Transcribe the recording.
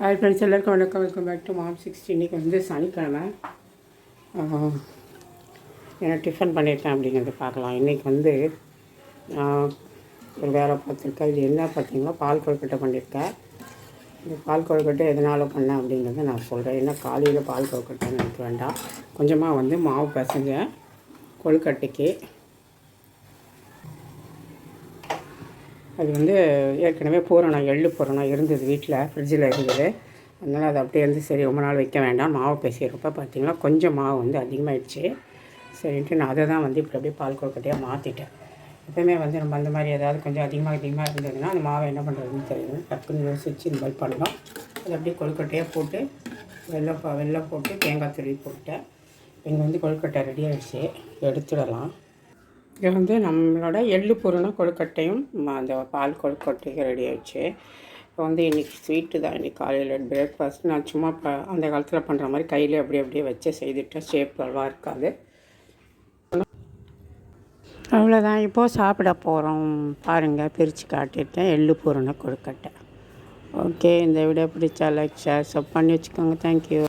Hi friends எல்லாருக்கும் வணக்கம். Welcome back to mom sixty இன்றைக்கி வந்து சனிக்கிழமை. ஏன்னா என்ன டிஃபன் பண்ணியிருக்கேன் அப்படிங்கிறத பார்க்கலாம். இன்றைக்கி வந்து ஒரு வேலை பார்த்துருக்கேன் இது என்ன பார்த்தீங்கன்னா பால் கொழுக்கட்டை பண்ணியிருக்கேன் இந்த பால் கொழுக்கட்டை எதனால் பண்ணேன் அப்படிங்கிறத நான் சொல்கிறேன் ஏன்னா காலையில் பால் கொழுக்கட்டை நினைக்க வேண்டாம். கொஞ்சமாக வந்து மாவு பசங்க கொழுக்கட்டைக்கு அது வந்து ஏற்கனவே பூரணம் எள்ளு பூரணம் இருந்தது வீட்டில் ஃப்ரிட்ஜில் இருந்தது. அதனால் அது அப்படியே இருந்து சரி ரொம்ப நாள் வைக்க வேண்டாம். மாவு பேசியிருப்ப பார்த்தீங்கன்னா கொஞ்சம் மாவு வந்து அதிகமாகிடுச்சு சரின்ட்டு நான் அதை தான் வந்து இப்படி அப்படியே பால் கொழுக்கட்டையாக மாற்றிட்டேன் எப்பவுமே வந்து நம்ம அந்த மாதிரி ஏதாவது கொஞ்சம் அதிகமாக அதிகமாக இருந்ததுன்னா அந்த மாவை என்ன பண்ணுறதுன்னு தெரியும் டக்குன்னு யோசிச்சு இந்த மாதிரி பண்ணோம். அது அப்படியே கொழுக்கட்டையாக போட்டு வெள்ளை பா- போட்டு தேங்காய் துருவி போட்டேன் இங்கே வந்து கொழுக்கட்டை ரெடி ஆகிடுச்சு எடுத்துடலாம். இது வந்து நம்மளோட எள்ளு பூரண கொழுக்கட்டையும் அந்த பால் கொழுக்கட்டையும் ரெடி ஆயிடுச்சு. இப்போ வந்து இன்றைக்கி ஸ்வீட்டு தான். இன்றைக்கி காலையில் பிரேக்ஃபாஸ்ட் நான் சும்மா இப்போ அந்த காலத்தில் பண்ணுற மாதிரி கையில் அப்படியே அப்படியே வச்சு செய்துட்டேன். ஷேப் அளவாக இருக்காது. அவ்வளோதான் இப்போது சாப்பிட போகிறோம் பாருங்கள் பிரித்து காட்டியிருக்கேன் எள்ளு பூரண கொழுக்கட்டை. ஓகே இந்த வீடியோ பிடிச்சா லைக் ஷேர் சப் பண்ணி வச்சுக்கோங்க. Thank you